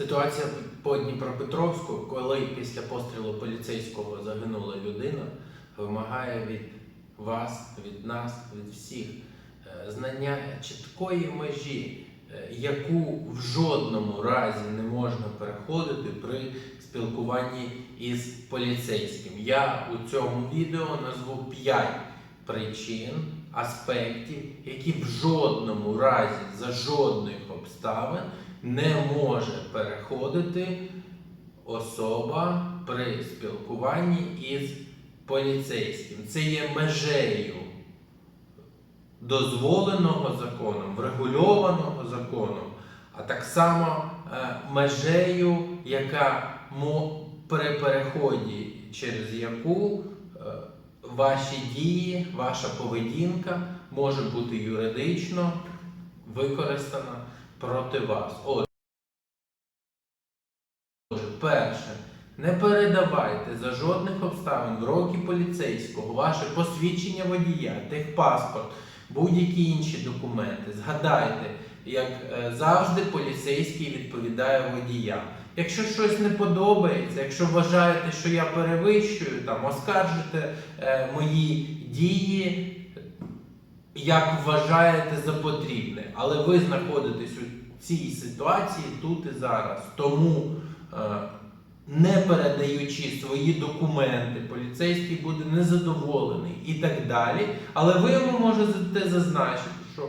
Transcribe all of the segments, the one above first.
Ситуація по Дніпропетровську, коли після пострілу поліцейського загинула людина, вимагає від вас, від нас, від всіх е, знання чіткої межі, е, яку в жодному разі не можна переходити при спілкуванні із поліцейським. Я у цьому відео назву 5 причин, аспектів, які в жодному разі за жодних обставин не може переходити особа при спілкуванні із поліцейським. Це є межею дозволеного законом, врегульованого законом, а так само е, межею, яка при переході, через яку е, ваші дії, ваша поведінка може бути юридично використана проти вас. Отже, перше, не передавайте за жодних обставин в роки поліцейського ваше посвідчення водія, техпаспорт, будь-які інші документи. Згадайте, як е, завжди поліцейський відповідає водіям. Якщо щось не подобається, якщо вважаєте, що я перевищую, там оскаржите е, мої дії, як вважаєте за потрібне. Але ви знаходитесь у цій ситуації тут і зараз. Тому, е, не передаючи свої документи, поліцейський буде незадоволений і так далі. Але ви йому можете зазначити, що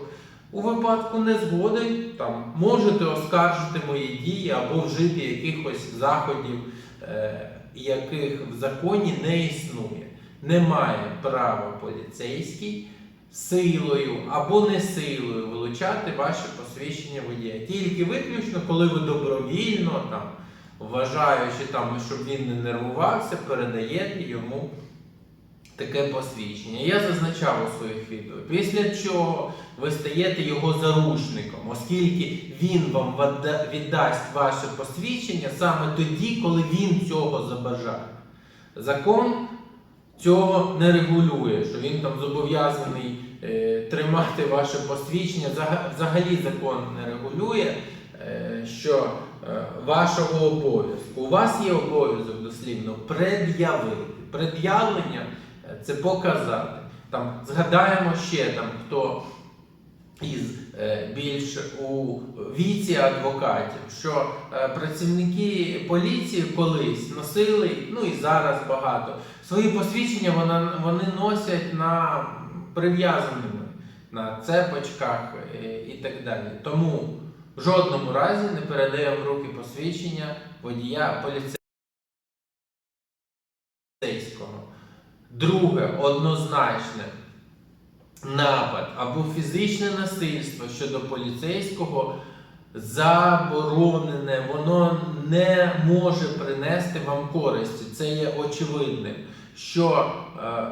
у випадку незгоди там можете оскаржити мої дії або вжити якихось заходів, е, яких в законі не існує. Немає права поліцейський силою або не силою вилучати ваше посвідчення водія. Тільки виключно, коли ви добровільно там, вважаючи там, щоб він не нервувався, передаєте йому таке посвідчення. Я зазначав у своїх відео, після чого ви стаєте його заручником, оскільки він вам віддасть ваше посвідчення саме тоді, коли він цього забажає. Закон цього не регулює, що він там зобов'язаний тримати ваше посвідчення. Взагалі закон не регулює, е, що е, вашого обов'язку. У вас є обов'язок дослівно пред'явити. Пред'явлення е, це показати. Там згадаємо ще там, хто із е, більш у віці адвокатів, що е, працівники поліції колись носили, ну і зараз багато, свої посвідчення вони носять на прив'язаними на цепочках е, і так далі. Тому в жодному разі не передаємо в руки посвідчення водія поліцейського. Друге, однозначне напад або фізичне насильство щодо поліцейського заборонене, воно не може принести вам користі. Це є очевидним. Що, е,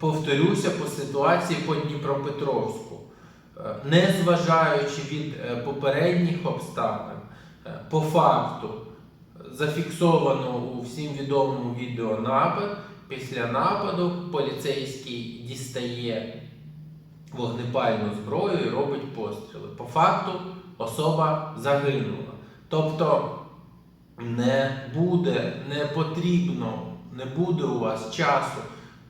повторюся, по ситуації по Дніпропетровську, е, незважаючи від е, попередніх обставин, е, по факту зафіксовано у всім відомому відео напад. Після нападу поліцейський дістає вогнепальну зброю і робить постріли. По факту особа загинула. Тобто не буде, не потрібно, не буде у вас часу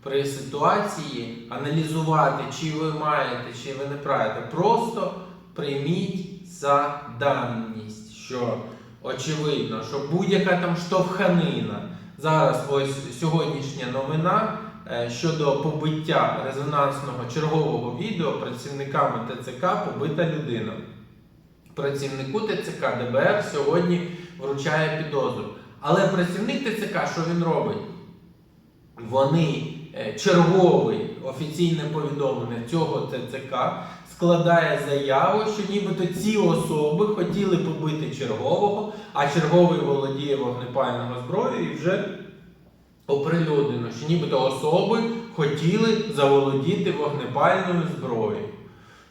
при ситуації аналізувати, чи ви маєте, чи ви не маєте. Просто прийміть за даність, що очевидно, що будь-яка там штовханина. Зараз ось сьогоднішня новина е, щодо побиття резонансного чергового відео працівниками ТЦК побита людина. Працівнику ТЦК ДБР сьогодні вручає підозру. Але працівник ТЦК, що він робить? Вони черговий офіційне повідомлення цього ТЦК складає заяву, що нібито ці особи хотіли побити чергового, а черговий володіє вогнепальною зброєю і вже оприлюднено, що нібито особи хотіли заволодіти вогнепальною зброєю.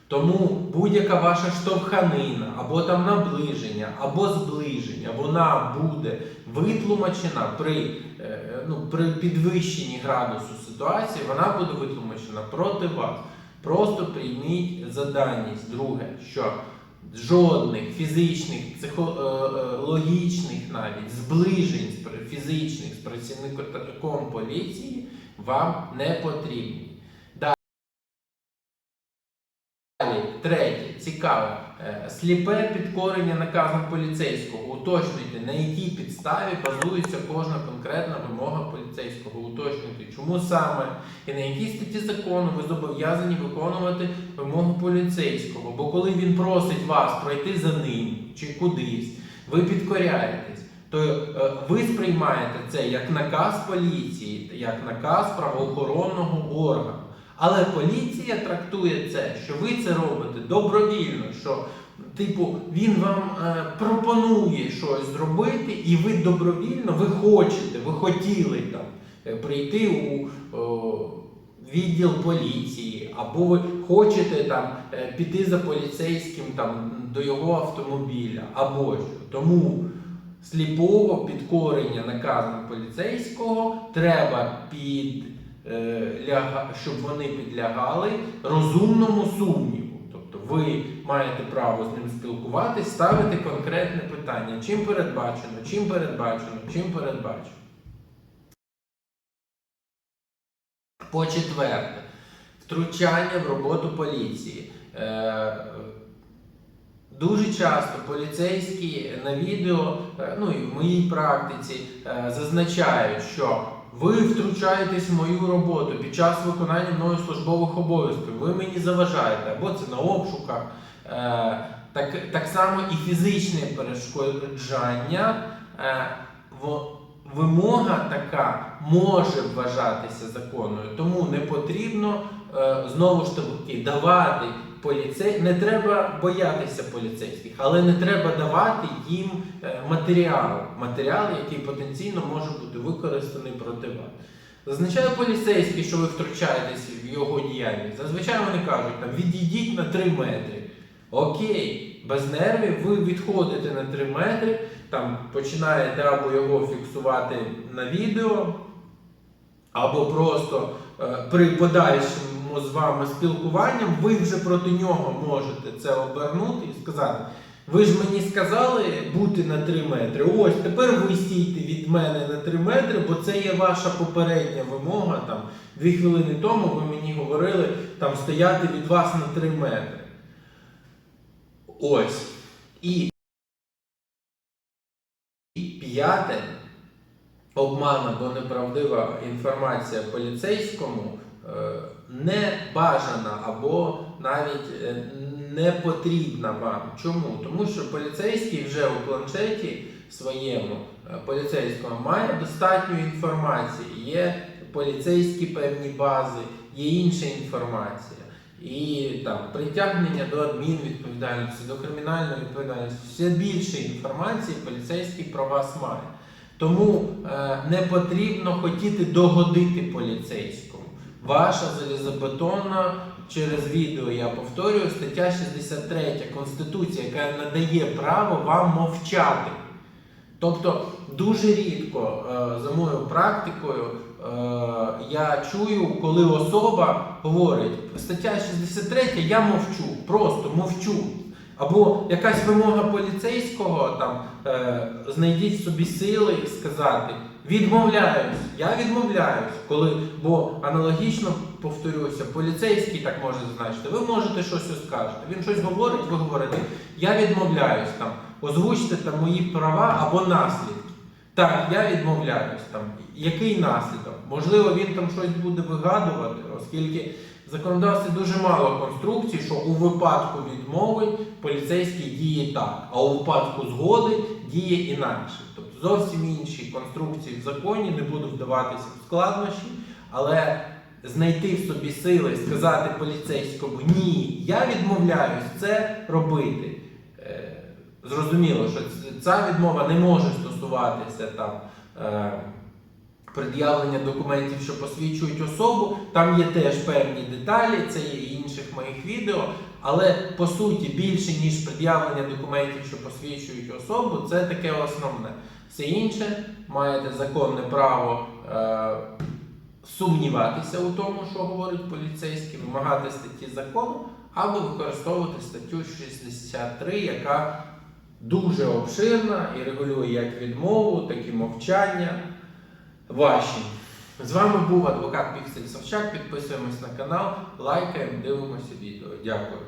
Тому будь-яка ваша штовханина, або там наближення, або зближення, вона буде витлумачена при, е, ну, при підвищенні градусу ситуації, вона буде витлумачена проти вас. Просто прийміть заданість. Друге, що жодних фізичних, психологічних навіть зближень фізичних з працівником поліції вам не потрібні. Цікаве, е, сліпе підкорення наказам поліцейського. Уточнюйте, на якій підставі базується кожна конкретна вимога поліцейського. Уточнюйте, чому саме і на якій статті закону ви зобов'язані виконувати вимогу поліцейського. Бо коли він просить вас пройти за ним чи кудись, ви підкоряєтесь. То е, ви сприймаєте це як наказ поліції, як наказ правоохоронного органу. Але поліція трактує це, що ви це робите добровільно, що типу він вам е, пропонує щось зробити, і ви добровільно ви хочете, ви хотіли там е, прийти у о, відділ поліції, або ви хочете там е, піти за поліцейським там до його автомобіля, або що. Тому сліпого підкорення наказам поліцейського треба під щоб вони підлягали розумному сумніву. Тобто ви маєте право з ним спілкуватись, ставити конкретне питання, чим передбачено, чим передбачено, чим передбачено. По четверте, втручання в роботу поліції. Е, Дуже часто поліцейські на відео, е, ну і в моїй практиці, е, зазначають, що ви втручаєтесь в мою роботу під час виконання мною службових обов'язків. Ви мені заважаєте, або це на обшуках. Е, Так, так само і фізичне перешкоджання. е, Вимога така може вважатися законною, тому не потрібно е, знову ж таки давати поліцей. Не треба боятися поліцейських, але не треба давати їм е, матеріал, матеріал, який потенційно може бути використаний проти вас. Зазначає поліцейський, що ви втручаєтесь в його діяльність. Зазвичай вони кажуть, там відійдіть на 3 метри. Окей, без нервів ви відходите на 3 метри, там починаєте або його фіксувати на відео, або просто е, при подальшому з вами спілкуванням ви вже проти нього можете це обернути і сказати. Ви ж мені сказали бути на 3 метри. Ось тепер ви стійте від мене на 3 метри, бо це є ваша попередня вимога. Там дві хвилини тому ви мені говорили там стояти від вас на 3 метри. Ось. І п'яте обман або неправдива інформація поліцейському е, не бажана або навіть е, не потрібна вам. Чому? Тому що поліцейський вже у планшеті своєму е, поліцейському має достатньо інформації. Є поліцейські певні бази, є інша інформація. І там притягнення до адмінвідповідальності, до кримінальної відповідальності, все більше інформації поліцейський про вас має. Тому е, не потрібно хотіти догодити поліцейському. Ваша залізобетонна через відео я повторюю стаття 63 Конституції, яка надає право вам мовчати. Тобто дуже рідко е, за моєю практикою е, я чую, коли особа говорить стаття 63, я мовчу, просто мовчу. Або якась вимога поліцейського, там е, знайдіть собі сили сказати відмовляюсь, я відмовляюсь, коли, бо аналогічно повторюся, поліцейський так може зазначити, ви можете щось оскаржити. Він щось говорить, ви говорите, я відмовляюсь там, озвучте там мої права або наслідки. Так, я відмовляюсь там. Який наслідок? Можливо, він там щось буде вигадувати, оскільки в законодавстві дуже мало конструкцій, що у випадку відмови поліцейський діє так, а у випадку згоди діє інакше. Тобто зовсім інші конструкції в законі, не буду вдаватися в складнощі, але знайти в собі сили, сказати поліцейському ні, я відмовляюсь це робити. Е, Зрозуміло, що ця відмова не може стосуватися там. Пред'явлення документів, що посвідчують особу, там є теж певні деталі, це є інших моїх відео. Але по суті, більше ніж пред'явлення документів, що посвідчують особу, це таке основне. Все інше маєте законне право е, сумніватися у тому, що говорить поліцейський, вимагати статті закону, або використовувати статтю 63, яка дуже обширна і регулює як відмову, так і мовчання ваші. З вами був адвокат Піксель Савчак. Підписуємось на канал, лайкаємо, дивимося відео. Дякую.